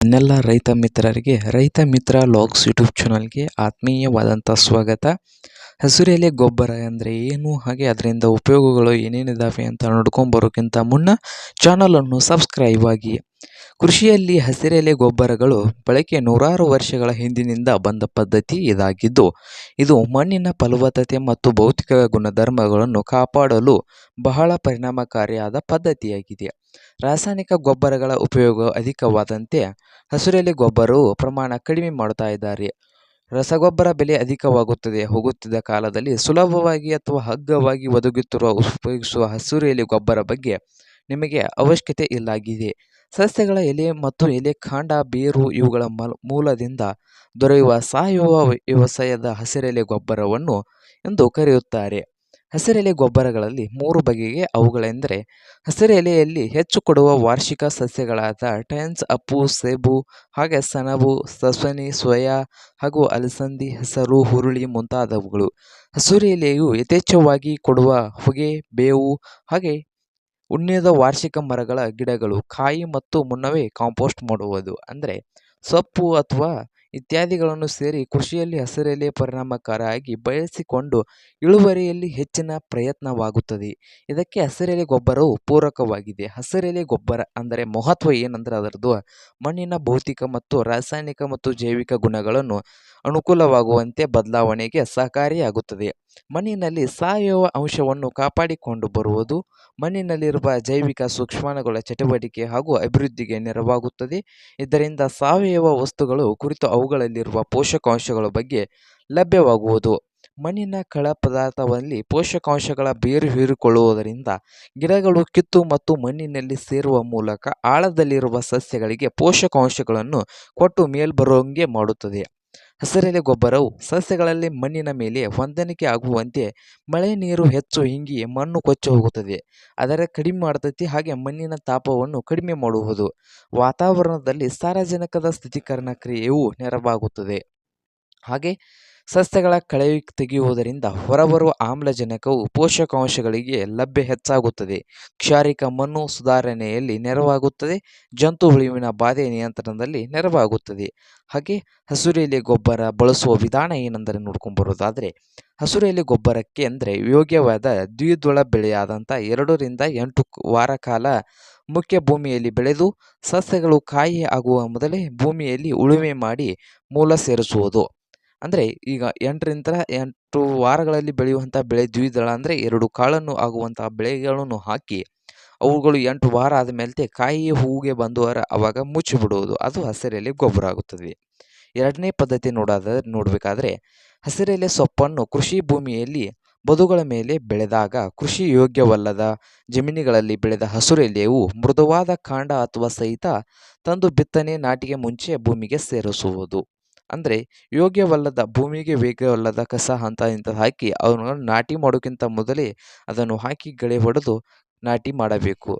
ನನ್ನೆಲ್ಲ ರೈತ ಮಿತ್ರರಿಗೆ ರೈತ ಮಿತ್ರ ಲಾಗ್ಸ್ ಯೂಟ್ಯೂಬ್ ಚಾನಲ್ಗೆ ಆತ್ಮೀಯವಾದಂಥ ಸ್ವಾಗತ. ಹಸಿರೆಲೆ ಗೊಬ್ಬರ ಅಂದರೆ ಏನು? ಹಾಗೆ ಅದರಿಂದ ಉಪಯೋಗಗಳು ಏನೇನಿದ್ದಾವೆ ಅಂತ ನೋಡ್ಕೊಂಬರೋಕ್ಕಿಂತ ಮುನ್ನ ಚಾನಲನ್ನು ಸಬ್ಸ್ಕ್ರೈಬ್ ಆಗಿ. ಕೃಷಿಯಲ್ಲಿ ಹಸಿರೆಲೆ ಗೊಬ್ಬರಗಳು ಬಳಕೆ ನೂರಾರು ವರ್ಷಗಳ ಹಿಂದಿನಿಂದ ಬಂದ ಪದ್ಧತಿ ಇದಾಗಿದ್ದು, ಇದು ಮಣ್ಣಿನ ಫಲವತ್ತತೆ ಮತ್ತು ಭೌತಿಕ ಗುಣಧರ್ಮಗಳನ್ನು ಕಾಪಾಡಲು ಬಹಳ ಪರಿಣಾಮಕಾರಿಯಾದ ಪದ್ಧತಿಯಾಗಿದೆ. ರಾಸಾಯನಿಕ ಗೊಬ್ಬರಗಳ ಉಪಯೋಗ ಅಧಿಕವಾದಂತೆ ಹಸಿರೆಲೆ ಗೊಬ್ಬರವು ಪ್ರಮಾಣ ಕಡಿಮೆ ಮಾಡ್ತಾ ಇದ್ದಾರೆ. ರಸಗೊಬ್ಬರ ಬೆಲೆ ಅಧಿಕವಾಗುತ್ತದೆ. ಹೋಗುತ್ತಿದ್ದ ಕಾಲದಲ್ಲಿ ಸುಲಭವಾಗಿ ಅಥವಾ ಹಗ್ಗವಾಗಿ ಒದಗುತ್ತಿರುವ ಉಪಯೋಗಿಸುವ ಹಸಿರು ಗೊಬ್ಬರ ಬಗ್ಗೆ ನಿಮಗೆ ಅವಶ್ಯಕತೆ ಇಲ್ಲಾಗಿದೆ. ಸಸ್ಯಗಳ ಎಲೆ ಮತ್ತು ಎಲೆ ಕಾಂಡ, ಬೇರು ಇವುಗಳ ಮೂಲದಿಂದ ದೊರೆಯುವ ಸಾವಯವ ವ್ಯವಸಾಯದ ಹಸಿರೆಲೆ ಗೊಬ್ಬರವನ್ನು ಎಂದು ಕರೆಯುತ್ತಾರೆ. ಹಸಿರೆಲೆ ಗೊಬ್ಬರಗಳಲ್ಲಿ ಮೂರು ಬಗೆಗೆ ಅವುಗಳೆಂದರೆ, ಹಸಿರೆಲೆಯಲ್ಲಿ ಹೆಚ್ಚು ಕೊಡುವ ವಾರ್ಷಿಕ ಸಸ್ಯಗಳಾದ ಟೆನ್ಸ್ ಅಪ್ಪು, ಸೇಬು, ಹಾಗೆ ಸೆಣಬು ಸಸನಿ ಸೋಯಾ ಹಾಗೂ ಅಲಸಂದಿ, ಹೆಸರು, ಹುರುಳಿ ಮುಂತಾದವುಗಳು. ಹಸಿರೆಲೆಯು ಯಥೇಚ್ಛವಾಗಿ ಕೊಡುವ ಹೊಗೆ, ಬೇವು ಹಾಗೆ ಉಣ್ಣಿದ ವಾರ್ಷಿಕ ಮರಗಳ ಗಿಡಗಳು, ಕಾಯಿ ಮತ್ತು ಮುನ್ನವೇ ಕಾಂಪೋಸ್ಟ್ ಮಾಡುವುದು. ಅಂದರೆ ಸೊಪ್ಪು ಅಥವಾ ಇತ್ಯಾದಿಗಳನ್ನು ಸೇರಿ ಕೃಷಿಯಲ್ಲಿ ಹಸಿರೆಲೆ ಪರಿಣಾಮಕಾರಿಯಾಗಿ ಬಳಸಿಕೊಂಡು ಇಳುವರಿಯಲ್ಲಿ ಹೆಚ್ಚಿನ ಪ್ರಯತ್ನವಾಗುತ್ತದೆ. ಇದಕ್ಕೆ ಹಸಿರೆಲೆ ಗೊಬ್ಬರವು ಪೂರಕವಾಗಿದೆ. ಹಸಿರೆಲೆ ಗೊಬ್ಬರ ಅಂದರೆ ಮಹತ್ವ ಏನಂದರೆ ಅದರದ್ದು ಮಣ್ಣಿನ ಭೌತಿಕ ಮತ್ತು ರಾಸಾಯನಿಕ ಮತ್ತು ಜೈವಿಕ ಗುಣಗಳನ್ನು ಅನುಕೂಲವಾಗುವಂತೆ ಬದಲಾವಣೆಗೆ ಸಹಕಾರಿಯಾಗುತ್ತದೆ. ಮಣ್ಣಿನಲ್ಲಿ ಸಾವಯವ ಅಂಶವನ್ನು ಕಾಪಾಡಿಕೊಂಡು ಬರುವುದು, ಮಣ್ಣಿನಲ್ಲಿರುವ ಜೈವಿಕ ಸೂಕ್ಷ್ಮಾಣುಗಳ ಚಟುವಟಿಕೆ ಹಾಗೂ ಅಭಿವೃದ್ಧಿಗೆ ನೆರವಾಗುತ್ತದೆ. ಇದರಿಂದ ಸಾವಯವ ವಸ್ತುಗಳು ಕುರಿತು ಅವುಗಳಲ್ಲಿರುವ ಪೋಷಕಾಂಶಗಳ ಬಗ್ಗೆ ಲಭ್ಯವಾಗುವುದು. ಮಣ್ಣಿನ ಕಳ ಪದಾರ್ಥದಲ್ಲಿ ಪೋಷಕಾಂಶಗಳ ಬೇರು ಹೀರಿಕೊಳ್ಳುವುದರಿಂದ ಗಿಡಗಳು ಕಿತ್ತು ಮತ್ತು ಮಣ್ಣಿನಲ್ಲಿ ಸೇರುವ ಮೂಲಕ ಆಳದಲ್ಲಿರುವ ಸಸ್ಯಗಳಿಗೆ ಪೋಷಕಾಂಶಗಳನ್ನು ಕೊಟ್ಟು ಮೇಲ್ಬರೋಂಗೆ ಮಾಡುತ್ತದೆ. ಹಸಿರೆಲೆ ಗೊಬ್ಬರವು ಸಸ್ಯಗಳಲ್ಲಿ ಮಣ್ಣಿನ ಮೇಲೆ ಹೊಂದಾಣಿಕೆ ಆಗುವಂತೆ ಮಳೆ ನೀರು ಹೆಚ್ಚು ಹಿಂಗಿ ಮಣ್ಣು ಕೊಚ್ಚಿ ಹೋಗುತ್ತದೆ. ಅದರ ಕಡಿಮೆ ಮಾಡ್ತೈತಿ ಹಾಗೆ ಮಣ್ಣಿನ ತಾಪವನ್ನು ಕಡಿಮೆ ಮಾಡುವುದು. ವಾತಾವರಣದಲ್ಲಿ ಸಾರಜನಕದ ಸ್ಥಿತೀಕರಣ ಕ್ರಿಯೆಯು ನೆರವಾಗುತ್ತದೆ. ಹಾಗೆ ಸಸ್ಯಗಳ ಕಳೆ ತೆಗೆಯುವುದರಿಂದ ಹೊರಬರುವ ಆಮ್ಲಜನಕವು ಪೋಷಕಾಂಶಗಳಿಗೆ ಲಭ್ಯ ಹೆಚ್ಚಾಗುತ್ತದೆ. ಕ್ಷಾರಿಕ ಮಣ್ಣು ಸುಧಾರಣೆಯಲ್ಲಿ ನೆರವಾಗುತ್ತದೆ. ಜಂತು ಹುಳುವಿನ ಬಾಧೆ ನಿಯಂತ್ರಣದಲ್ಲಿ ನೆರವಾಗುತ್ತದೆ. ಹಾಗೆ ಹಸುರೆಲೆ ಗೊಬ್ಬರ ಬಳಸುವ ವಿಧಾನ ಏನೆಂದರೆ ನೋಡ್ಕೊಂಬರೋದಾದರೆ ಹಸುರೆಲೆ ಗೊಬ್ಬರಕ್ಕೆ ಅಂದರೆ ಯೋಗ್ಯವಾದ ದ್ವಿದಳ ಬೆಳೆಯಾದಂಥ ಎರಡರಿಂದ ಎಂಟು ವಾರ ಕಾಲ ಮುಖ್ಯ ಭೂಮಿಯಲ್ಲಿ ಬೆಳೆದು ಸಸ್ಯಗಳು ಕಾಯಿ ಆಗುವ ಮೊದಲೇ ಭೂಮಿಯಲ್ಲಿ ಉಳುಮೆ ಮಾಡಿ ಮೂಲ ಸೇರಿಸುವುದು. ಅಂದರೆ ಈಗ ಎಂಟರಿಂದ ಎಂಟು ವಾರಗಳಲ್ಲಿ ಬೆಳೆಯುವಂಥ ಬೆಳೆ ದ್ವಿದಳ ಅಂದರೆ ಎರಡು ಕಾಳನ್ನು ಆಗುವಂತಹ ಬೆಳೆಗಳನ್ನು ಹಾಕಿ ಅವುಗಳು ಎಂಟು ವಾರ ಆದ ಮೇಲೆ ಕಾಯಿ ಹೂವಿಗೆ ಬಂದುವರ ಅವಾಗ ಮುಚ್ಚಿಬಿಡುವುದು. ಅದು ಹಸಿರೆಲೆ ಗೊಬ್ಬರ ಆಗುತ್ತದೆ. ಎರಡನೇ ಪದ್ಧತಿ ನೋಡಾದ ನೋಡಬೇಕಾದ್ರೆ ಹಸಿರೆಲೆ ಸೊಪ್ಪನ್ನು ಕೃಷಿ ಭೂಮಿಯಲ್ಲಿ ಬದುಗಳ ಮೇಲೆ ಬೆಳೆದಾಗ ಕೃಷಿ ಯೋಗ್ಯವಲ್ಲದ ಜಮೀನುಗಳಲ್ಲಿ ಬೆಳೆದ ಹಸುರೆಲೆಯು ಮೃದುವಾದ ಕಾಂಡ ಅಥವಾ ಸಹಿತ ತಂದು ಬಿತ್ತನೆ ನಾಟಿಗೆ ಮುಂಚೆ ಭೂಮಿಗೆ ಸೇರಿಸುವುದು. ಅಂದರೆ ಯೋಗ್ಯವಲ್ಲದ ಭೂಮಿಗೆ ವೇಗವಲ್ಲದ ಕಸ ಅಂತ ಇಂಥ ಹಾಕಿ ಅವನು ನಾಟಿ ಮಾಡೋಕ್ಕಿಂತ ಮೊದಲೇ ಅದನ್ನು ಹಾಕಿ ಗಳೆ ಹೊಡೆದು ನಾಟಿ ಮಾಡಬೇಕು.